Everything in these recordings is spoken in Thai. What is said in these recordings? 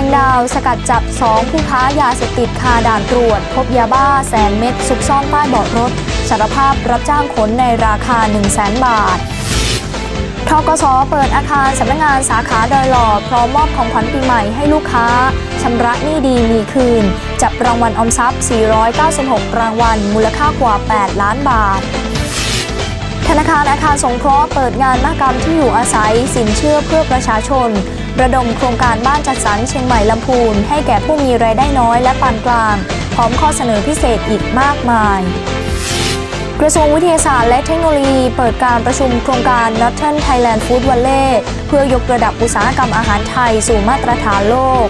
ชียงดาว สกัดจับ 2 ผู้ค้ายาเสพติดคาด่านตรวจ พบยาบ้าแสนเม็ดซุกซ่อนใต้เบาะรถ สารภาพรับจ้างขนในราคา 1 0 0 0 0แบาททกสเปิดอาคารสำนักงานสาขาดอยหล่อพร้อมมอบของขวัญปีใหม่ให้ลูกค้าชำระหนี้ดีมีคืน จับรางวัลออมทรัพย์ 496 รางวัล มูลค่ากว่า 8 ล้านบาท ธนาคารอาคารสงเคราะห์เปิดงานมหกรรมที่อยู่อาศัยสินเชื่อเพื่อประชาชน ระดมโครงการบ้านจัดสรรเชียงใหม่ลำพูน ให้แก่ผู้มีรายได้น้อยและปานกลาง พร้อมข้อเสนอพิเศษอีกมากมาย กระทรวงวิทยาศาสตร์และเทคโนโลยี เปิดการประชุมโครงการ Northern Thailand Food Valley เพื่อยกระดับอุตสาหกรรมอาหารไทยสู่มาตรฐานโลก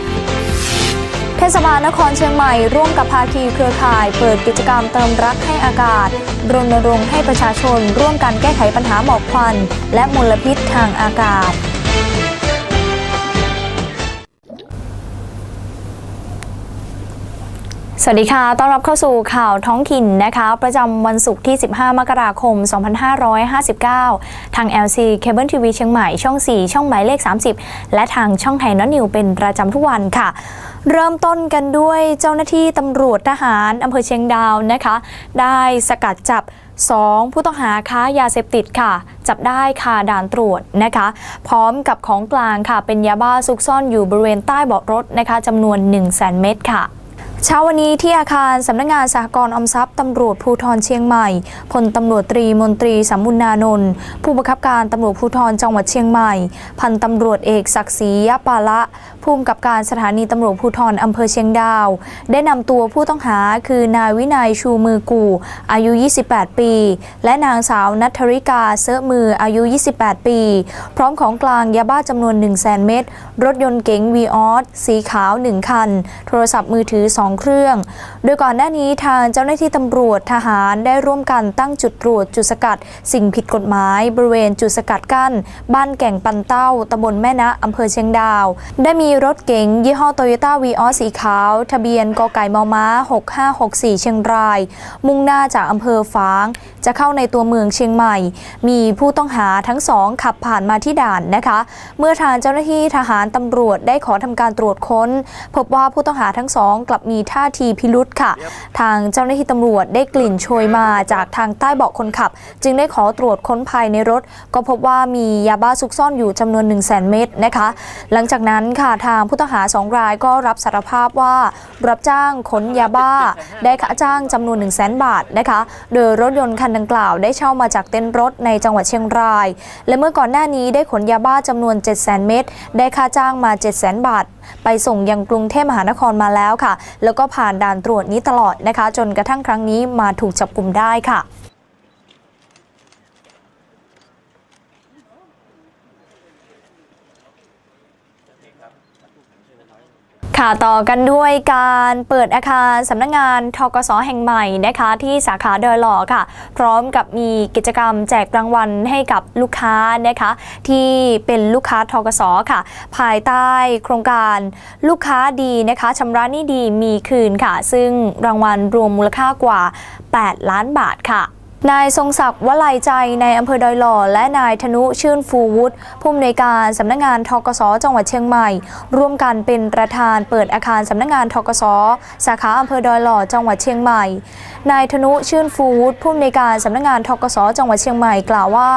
เทศบาลนครเชียงใหม่ร่วมกับภาคีเครือข่าย เปิดกิจกรรมเติมรักให้อากาศ รณรงค์ให้ประชาชน ร่วมกันแก้ไขปัญหาหมอกควัน และมลพิษทางอากาศ สวัสดีค่ะ ต้อนรับเข้าสู่ข่าวท้องถิ่นนะคะ ประจำวันศุกร์ที่ 15 มกราคม 2559 ทาง LC Cable TV เชียงใหม่ ช่อง 4 ช่องหมายเลข 30 และทางช่องไทยนอตนิวเป็นประจำทุกวันค่ะ เริ่มต้นกันด้วยเจ้าหน้าที่ตำรวจทหารอำเภอเชียงดาวนะคะ ได้สกัดจับ 2 ผู้ต้องหาค้ายาเสพติดค่ะ จับได้คาด่านตรวจนะคะ พร้อมกับของกลางค่ะ เป็นยาบ้าซุกซ่อนอยู่บริเวณใต้เบาะรถนะคะจำนวน 1 0 0 0 0แเม็ดค่ะ เช้าวันนี้ที่อาคารสำนักงานสหกรณ์อมทรัพย์ตำรวจภูธรเชียงใหม่พลตำรวจตรีมนตรีสัมุนนานนท์ผู้บังคับการตำรวจภูธรจังหวัดเชียงใหม่ พันตำรวจเอกศักดิ์ศรียะปาละผู้กำกับการสถานีตำรวจภูธรอำเภอเชียงดาว ได้นำตัวผู้ต้องหาคือนายวินัยชูมือกู่ อายุ 28 ปี และนางสาวนัทริกาเซอมืออายุ 28 ปี พร้อมของกลางยาบ้าจำนวน 1 0 0 0 0แเม็ดรถยนต์เก๋งวีออสสีขาว 1 คัน โทรศัพท์มือถือ 2 เครื่อง โดยก่อนหน้านี้ทางเจ้าหน้าที่ตำรวจทหารได้ร่วมกันตั้งจุดตรวจจุดสกัด สิ่งผิดกฎหมาย บริเวณจุดสกัดกั้น บ้านแก่งปันเต้าตำบลแม่นะอำเภอเชียงดาว ได้มีรถเก๋งยี่ห้อโตโยต้าวีออสสีขาว ทะเบียนกไก่มอม้า 6564 เชียงราย มุ่งหน้าจากอำเภอฝาง จะเข้าในตัวเมืองเชียงใหม่ มีผู้ต้องหาทั้งสองขับผ่านมาที่ด่านนะคะ เมื่อทางเจ้าหน้าที่ทหารตำรวจได้ขอทำการตรวจค้น พบว่าผู้ต้องหาทั้งสองกลับมีท่าทีพิรุษค่ะ ทางเจ้าหน้าที่ตำรวจได้กลิ่นโชยมาจากทางใต้เบาะคนขับ จึงได้ขอตรวจค้นภายในรถ ก็พบว่ามียาบ้าซุกซ่อนอยู่จำนวน1 0 0 0 0แเม็ดนะคะ หลังจากนั้นค่ะทางผู้ต้องหาสองรายก็รับสารภาพว่ารับจ้างขนยาบ้า ได้ค่าจ้างจำนวน 1 0 0 0 0แบาทนะคะโดยรถยนต์คันดังกล่าวได้เช่ามาจากเต็นท์รถในจังหวัดเชียงราย และเมื่อก่อนหน้านี้ได้ขนยาบ้าจำนวน 7 0 0 0 0 0 เม็ดได้ค่าจ้างมา 7 0 0 0 0 0 บาท ไปส่งยังกรุงเทพมหานครมาแล้วค่ะ แล้วก็ผ่านด่านตรวจนี้ตลอดนะคะ จนกระทั่งครั้งนี้มาถูกจับกลุ่มได้ค่ะ ค่ะต่อกันด้วยการเปิดอาคารสำนักงงานทกสแห่งใหม่นะคะที่สาขาเดอหล่อค่ะ พร้อมกับมีกิจกรรมแจกรางวัลให้กับลูกค้านะคะที่เป็นลูกค้าทกสค่ะ ภายใต้โครงการลูกค้าดีนะคะชำระหนี้ดีมีคืนค่ะ ซึ่งรางวัลรวมมูลค่ากว่า 8 ล้านบาทค่ะ นายทรงศักดิ์วลัยใจในอำเภอดอยหล่อ และนายธนุชื่นฟูวุฒิผู้อำนวยการสำนักงานทกสจังหวัดเชียงใหม่ ร่วมกันเป็นประธานเปิดอาคารสำนักงานทกสสาขาอำเภอดอยหล่อจังหวัดเชียงใหม่ นายธนุชื่นฟูวุฒิผู้อำนวยการสำนักงานทกสจังหวัดเชียงใหม่กล่าวว่า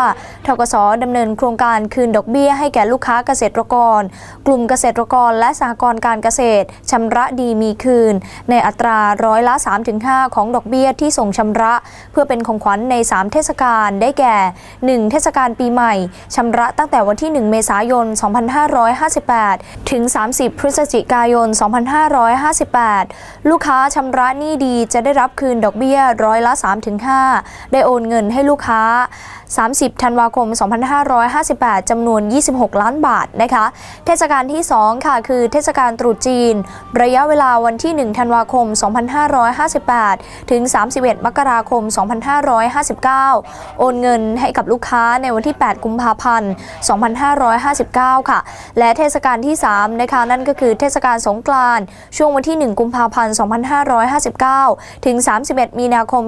ทกสดำเนินโครงการคืนดอกเบี้ยให้แก่ลูกค้าเกษตรกร กลุ่มเกษตรกรและสหกรณ์การเกษตรชำระดีมีคืน ในอัตราร้อยละ 3-5 ของดอกเบี้ยที่ส่งชำระ เพื่อเป็นของขวัญใน 3 เทศกาลได้แก่ 1. เทศกาลปีใหม่ชำระตั้งแต่วันที่ 1 เมษายน 2558 ถึง 30 พฤศจิกายน 2558 ลูกค้าชำระหนี้ดีจะได้รับคืนดอกเบี้ยร้อยละ 3-5 ได้โอนเงินให้ลูกค้า 30 ธันวาคม 2558 จำนวน 26 ล้านบาทนะคะ เทศกาลที่ 2 ค่ะ คือเทศกาลตรุษจีน ระยะเวลาวันที่ 1 ธันวาคม 2558 ถึง 31 มกราคม 2559 โอนเงินให้กับลูกค้าในวันที่ 8 กุมภาพันธ์ 2559 ค่ะ และเทศกาลที่ 3 นะคะ นั่นก็คือเทศกาลสงกรานต์ช่วงวันที่ 1 กุมภาพันธ์ 2559 ถึง 31 มีนาคม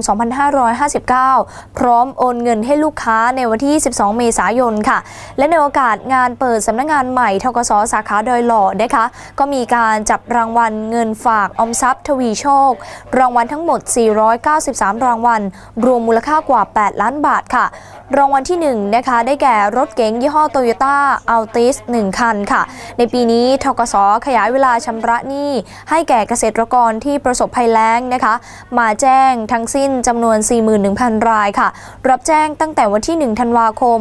2559 พร้อมโอนเงินให้ลูกค้าค้าในวันที่ 12 เมษายนค่ะ และในโอกาสงานเปิดสำนักงานใหม่ทกศสาขาดอยหล่อนะคะก็มีการจับรางวัลเงินฝากออมทรัพย์ทวีโชค รางวัลทั้งหมด 493 รางวัล รวมมูลค่ากว่า 8 ล้านบาทค่ะรางวัลที่1นะคะได้แก่รถเก๋งยี่ห้อโตโยต้าอัลติส1คันค่ะ ในปีนี้ทกสขยายเวลาชำระหนี้ให้แก่เกษตรกรที่ประสบภัยแล้งนะคะ มาแจ้งทั้งสิ้นจำนวน 41,000 รายค่ะ รับแจ้งตั้งแต่วันที่ 1 ธันวาคม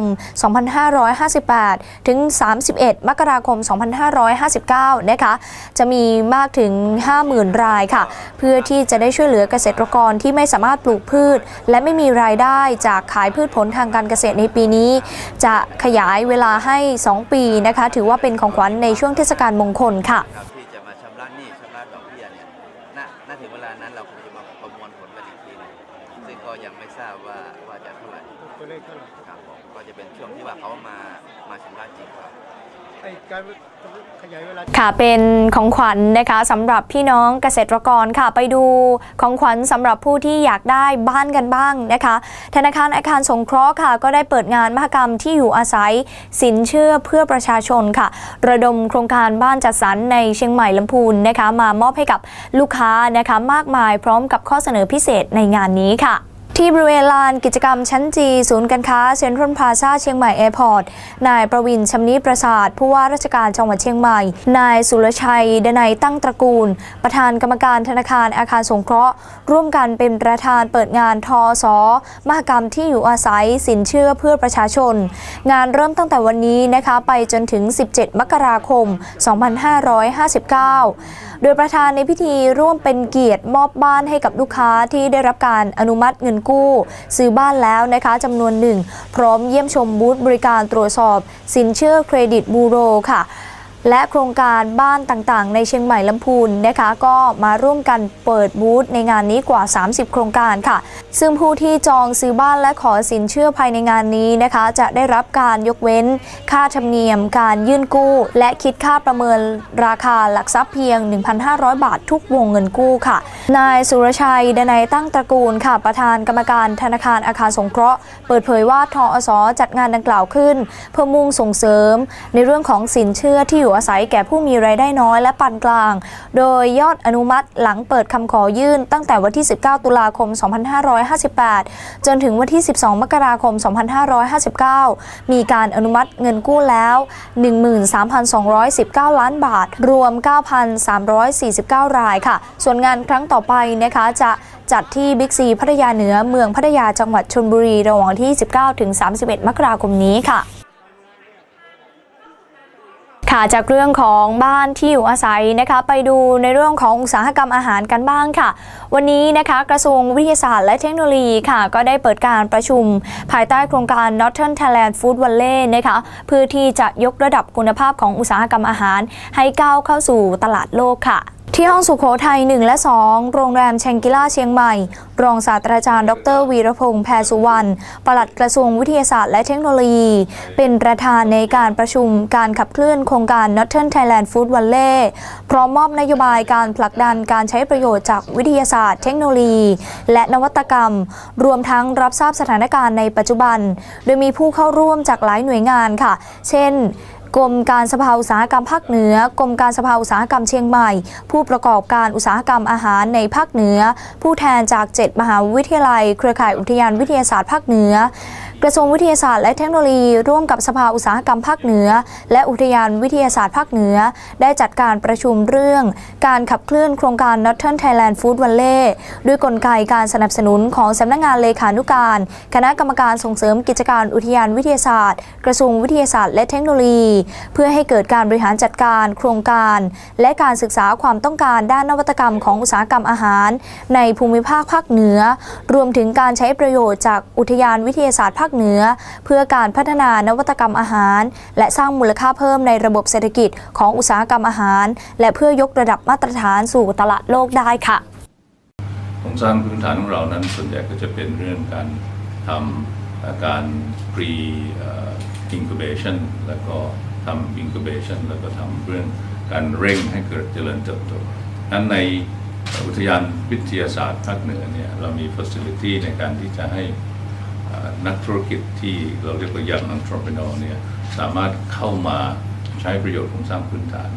2558 ถึง 31 มกราคม 2559 นะคะ จะมีมากถึง 50,000 รายค่ะ เพื่อที่จะได้ช่วยเหลือเกษตรกรที่ไม่สามารถปลูกพืช และไม่มีรายได้จากขายพืชผลทางการเกษตรในปีนี้ จะขยายเวลาให้ 2 ปีนะคะ ถือว่าเป็นของขวัญในช่วงเทศกาลมงคลค่ะที่จะมาชำระหนี้ชำระดอกเบี้ยเนี่ยน่าถึงเวลานั้นเราคงจะมาประมวลผลกันอีกทีหนึงซึ่งก็ยังไม่ทราบว่าว่าจะเท่าไหร่ตัวเลขเท่าไหร่ครับผมก็จะเป็นช่วงที่ว่าเขามามาชำระจริงครับไอ้การ ค่ะเป็นของขวัญนะคะสำหรับพี่น้องเกษตรกรค่ะ ไปดูของขวัญสำหรับผู้ที่อยากได้บ้านกันบ้างนะคะ ธนาคารอาคารสงเคราะห์ค่ะ ก็ได้เปิดงานมหกรรมที่อยู่อาศัย สินเชื่อเพื่อประชาชนค่ะ ระดมโครงการบ้านจัดสรรในเชียงใหม่ลำพูนนะคะ มามอบให้กับลูกค้านะคะมากมายพร้อมกับข้อเสนอพิเศษในงานนี้ค่ะ ที่บริเวณลานกิจกรรมชั้นจี ศูนย์การค้าเซ็นทรัลพลาซาเชียงใหม่แอร์พอร์ต นายประวินชำนิประสาท ผู้ว่าราชการจังหวัดเชียงใหม่ นายสุรชัย ดนัยตั้งตระกูล ประธานกรรมการธนาคารอาคารสงเคราะห์ ร่วมกันเป็นประธานเปิดงานทอสอมหกรรมที่อยู่อาศัยสินเชื่อเพื่อประชาชน งานเริ่มตั้งแต่วันนี้นะคะไปจนถึง 17 มกราคม 2559 โดยประธานในพิธีร่วมเป็นเกียรติมอบบ้านให้กับลูกค้าที่ได้รับการอนุมัติเงินกู้ ซื้อบ้านแล้วนะคะจำนวนหนึ่ง พร้อมเยี่ยมชมบูธบริการตรวจสอบ สินเชื่อเครดิตบูโรค่ะ และโครงการบ้านต่างๆ ในเชียงใหม่ลำพูนนะคะก็มาร่วมกันเปิดบูธในงานนี้กว่า 30 โครงการค่ะ ซึ่งผู้ที่จองซื้อบ้านและขอสินเชื่อภายในงานนี้นะคะ จะได้รับการยกเว้น ค่าธรรมเนียม การยื่นกู้ และคิดค่าประเมินราคาหลักทรัพย์เพียง 1,500 บาททุกวงเงินกู้ค่ะ นายสุรชัยดนัยตั้งตระกูลค่ะ ประธานกรรมการธนาคารอาคารสงเคราะห์ เปิดเผยว่าทอสจัดงานดังกล่าวขึ้น เพื่อมุ่งส่งเสริม ในเรื่องของสินเชื่อที่อยู่อาศัยแก่ผู้มีรายได้น้อยและปานกลาง โดยยอดอนุมัติหลังเปิดคำขอยื่นตั้งแต่วันที่ 19 ตุลาคม 2558 จนถึงวันที่ 12 มกราคม 2559 มีการอนุมัติเงินกู้แล้ว 13,219 ล้านบาท รวม 9,349 รายค่ะ ส่วนงานครั้งต่อไปนะคะจะจัดที่บิ๊กซีพัทยาเหนือเมืองพัทยาจังหวัดชลบุรีระหว่างที่ 19-31 มกราคมนี้ค่ะ ค่ะจากเรื่องของบ้านที่อยู่อาศัยนะคะไปดูในเรื่องของอุตสาหกรรมอาหารกันบ้างค่ะ วันนี้นะคะกระทรวงวิทยาศาสตร์และเทคโนโลยีค่ะ ก็ได้เปิดการประชุม ภายใต้โครงการ Northern Thailand Food Valley นะคะเพื่อที่จะยกระดับคุณภาพของอุตสาหกรรมอาหาร ให้ก้าวเข้าสู่ตลาดโลกค่ะ ที่ห้องสุขโขทัย 1 และ 2 โรงแรมแชงกิล่าเชียงใหม่ รองศาสตราจารย์ ดรวีรพงษ์แพรสุวรรณปลัดกระทรวงวิทยาศาสตร์และเทคโนโลยี เป็นประธานในการประชุมการขับเคลื่อนโครงการ Northern Thailand Food Valley พร้อมมอบนโยบายการผลักดันการใช้ประโยชน์จากวิทยาศาสตร์ เทคโนโลยี และนวัตกรรม รวมทั้งรับทราบสถานการณ์ในปัจจุบัน โดยมีผู้เข้าร่วมจากหลายหน่วยงานค่ะ เช่น กรมการสภาอุตสาหกรรมภาคเหนือกรมการสภาอุตสาหกรรมเชียงใหม่ ผู้ประกอบการอุตสาหกรรมอาหารในภาคเหนือ ผู้แทนจาก 7 มหาวิทยาลัย เครือข่ายอุทยานวิทยาศาสตร์ภาคเหนือ กระทรวงวิทยาศาสตร์และเทคโนโลยี ร่วมกับสภาอุตสาหกรรมภาคเหนือ และอุทยานวิทยาศาสตร์ภาคเหนือ ได้จัดการประชุมเรื่อง การขับเคลื่อนโครงการ Northern Thailand Food Valley ด้วยกลไกการสนับสนุนของสำนักงานเลขานุการ คณะกรรมการส่งเสริมกิจการอุทยานวิทยาศาสตร์ กระทรวงวิทยาศาสตร์และเทคโนโลยี เพื่อให้เกิดการบริหารจัดการโครงการ และการศึกษาความต้องการด้านนวัตกรรมของอุตสาหกรรมอาหาร ในภูมิภาคภาคเหนือ รวมถึงการใช้ประโยชน์จากอุทยานวิทยาศาสตร์ภาคเหนือ เพื่อการพัฒนานวัตกรรมอาหาร และสร้างมูลค่าเพิ่มในระบบเศรษฐกิจของอุตสาหกรรมอาหาร และเพื่อยกระดับมาตรฐานสู่ตลาดโลกได้ค่ะโครงสร้างพื้นฐานของเรานั้นส่วนใหญ่ก็จะเป็นเรื่องการทำอาการ pre เอ่อ incubation แล้วก็ทำ incubation แล้วก็ทำเรื่องการเร่งให้เกิดเจริญเติบโตนั้นในอุทยานวิทยาศาสตร์ภาคเหนือเนี่ยเรามี facility ในการที่จะให้ นักธุรกิจที่เราเรียกว่า young entrepreneur เนี่ยสามารถเข้ามาใช้ประโยชน์ของสร้างพื้นฐาน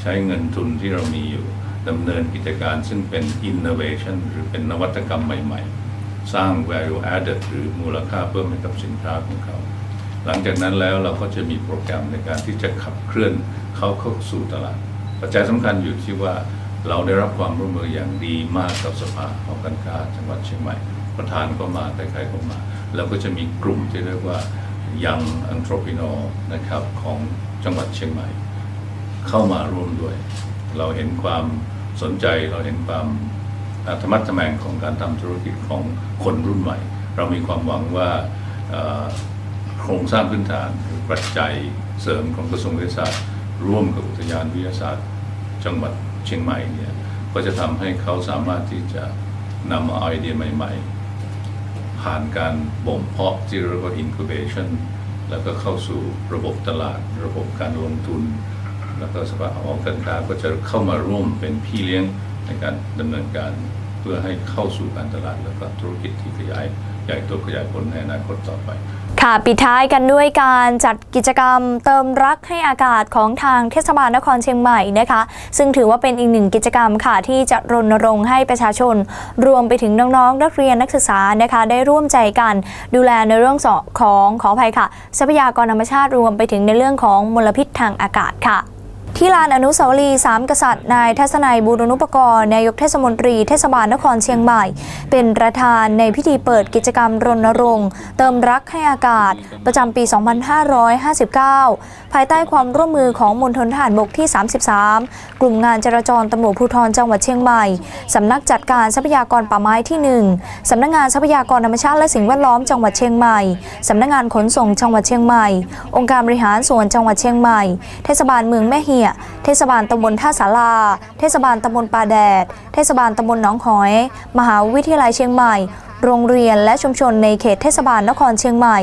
ใช้เงินทุนที่เรามีอยู่ดำเนินกิจการซึ่งเป็น innovation หรือเป็นนวัตกรรมใหม่ ๆ สร้าง value added หรือมูลค่าเพิ่มให้กับสินค้าของเขา หลังจากนั้นแล้วเราก็จะมีโปรแกรมในการที่จะขับเคลื่อนเขาเข้าสู่ตลาด ปัจจัยสำคัญอยู่ที่ว่าเราได้รับความร่วมมืออย่างดีมากกับสภาหอการค้าจังหวัดเชียงใหม่ ประธานก็มาใครๆก็มา แล้วก็จะมีกลุ่มที่เรียกว่า Young Entrepreneur นะครับของจังหวัดเชียงใหม่ เข้ามาร่วมด้วย เราเห็นความสนใจเราเห็นความอาธรรมะทแมงของการทำธุรกิจของคนรุ่นใหม่ เรามีความหวังว่าโครงสร้างพื้นฐานหรือปัจจัยเสริมของกระทรวงวิทยาศาสตร์ ร่วมกับอุทยานวิทยาศาสตร์ จังหวัดเชียงใหม่เนี่ยก็จะทำให้เขาสามารถที่จะนำเอาไอเดียใหม่ ๆ ผ่านการบ่มเพาะที่เรียกว่า incubation แล้วก็เข้าสู่ระบบตลาด ระบบการลงทุน แล้วก็สภาหอการค้าก็จะเข้ามาร่วมเป็นพี่เลี้ยงในการดำเนินการเพื่อให้เข้าสู่การตลาดแล้วก็ธุรกิจที่ขยายใหญ่โตขยายผลในอนาคตต่อไปค่ะปิดท้ายกันด้วยการจัดกิจกรรมเติมรักให้อากาศของทางเทศบาลนครเชียงใหม่นะคะ ซึ่งถือว่าเป็นอีกหนึ่งกิจกรรมค่ะ ที่จะรณรงค์ให้ประชาชน รวมไปถึงน้องๆนักเรียนนักศึกษานะคะ ได้ร่วมใจกันดูแลในเรื่องของขออภัยค่ะ ทรัพยากรธรรมชาติรวมไปถึงในเรื่องของมลพิษทางอากาศค่ะ ที่ลานอนุสาวรีย์สามกษัตริย์ นายทัศนัยบูรณุปกรณ์นายกเทศมนตรีเทศบาลนครเชียงใหม่ เป็นประธานในพิธีเปิดกิจกรรมรณรงค์ เติมรักให้อากาศ ประจำปี 2559 ภายใต้ความร่วมมือของมณฑลทหารบกที่ 33 กลุ่มงานจราจรตำรวจภูธรจังหวัดเชียงใหม่ สำนักจัดการทรัพยากรป่าไม้ที่ 1 สำนักงานทรัพยากรธรรมชาติและสิ่งแวดล้อมจังหวัดเชียงใหม่ สำนักงานขนส่งจังหวัดเชียงใหม่ องค์การบริหารส่วนจังหวัดเชียงใหม่ เทศบาลเมืองแม่ฮีเหี่ย เทศบาลตำบลท่าสาราเทศบาลตำบลป่าแดด เทศบาลตำบลหนองหอย มหาวิทยาลัยเชียงใหม่ โรงเรียนและชุมชนในเขตเทศบาลนครเชียงใหม่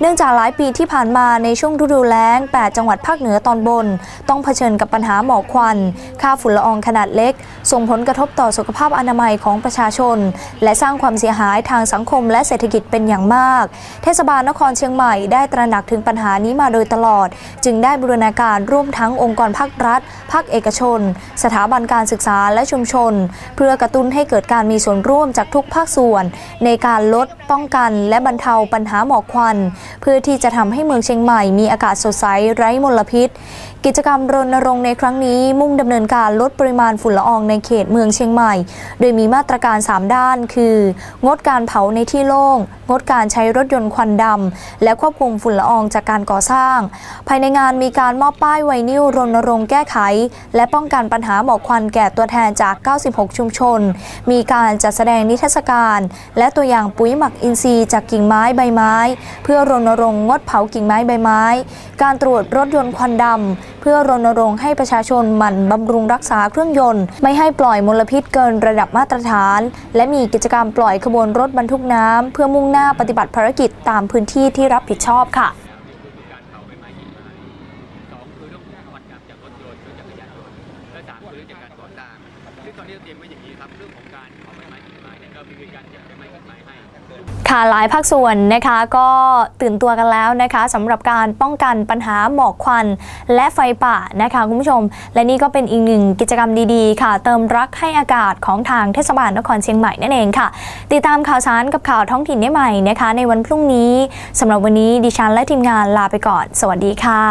เนื่องจากหลายปีที่ผ่านมาในช่วงฤดูแล้ง 8 จังหวัดภาคเหนือตอนบน ต้องเผชิญกับปัญหาหมอกควัน ค่าฝุ่นละอองขนาดเล็ก ส่งผลกระทบต่อสุขภาพอนามัยของประชาชน และสร้างความเสียหายทางสังคมและเศรษฐกิจเป็นอย่างมาก เทศบาลนครเชียงใหม่ได้ตระหนักถึงปัญหานี้มาโดยตลอด จึงได้บูรณาการร่วมทั้งองค์กรภาครัฐ ภาคเอกชน สถาบันการศึกษาและชุมชน เพื่อกระตุ้นให้เกิดการมีส่วนร่วมจากทุกภาคส่วนในการลดป้องกันและบรรเทาปัญหาหมอกควัน เพื่อที่จะทำให้เมืองเชียงใหม่มีอากาศสดใสไร้มลพิษ กิจกรรมรณรงค์ในครั้งนี้มุ่งดำเนินการลดปริมาณฝุ่นละอองในเขตเมืองเชียงใหม่ โดยมีมาตรการ 3 ด้าน คือ งดการเผาในที่โล่ง งดการใช้รถยนต์ควันดำ และควบคุมฝุ่นละอองจากการก่อสร้าง ภายในงานมีการมอบป้ายไวนิลรณรงค์แก้ไข และป้องกันปัญหาหมอกควันแก่ตัวแทนจาก 96 ชุมชน มีการจัดแสดงนิทรรศการ และตัวอย่างปุ๋ยหมักอินทรีย์จากกิ่งไม้ใบไม้ เพื่อรณรงค์งดเผากิ่งไม้ใบไม้ การตรวจรถยนต์ควันดำ พื่อรณรงค์ให้ประชาชนหมั่นบำรุงรักษาเครื่องยนต์ ไม่ให้ปล่อยมลพิษเกินระดับมาตรฐาน และมีกิจกรรมปล่อยขบวนรถบรรทุกน้ำเพื่อมุ่งหน้าปฏิบัติภารกิจตามพื้นที่ที่รับผิดชอบค่ะเผาใบไม้กิ่งไม้สองคือเรื่องของกรถยนต์หรือจักรยานนี้เราเตรียมไว้อย่างนี้ครับเรื่องของการเผาใบไม้กิ่งไม้เนี่ยเรามีการเก็บใบไม้กิ่งไม้ ค่ะหลายภาคส่วนนะคะก็ตื่นตัวกันแล้วนะคะสำหรับการป้องกันปัญหาหมอกควันและไฟป่านะคะคุณผู้ชม และนี่ก็เป็นอีกหนึ่งกิจกรรมดีๆ ค่ะ เติมรักให้อากาศของทางเทศบาลนครเชียงใหม่นั่นเองค่ะ ติดตามข่าวสารกับข่าวท้องถิ่นได้ใหม่นะคะ ในวันพรุ่งนี้สำหรับวันนี้ดิฉันและทีมงานลาไปก่อน สวัสดีค่ะ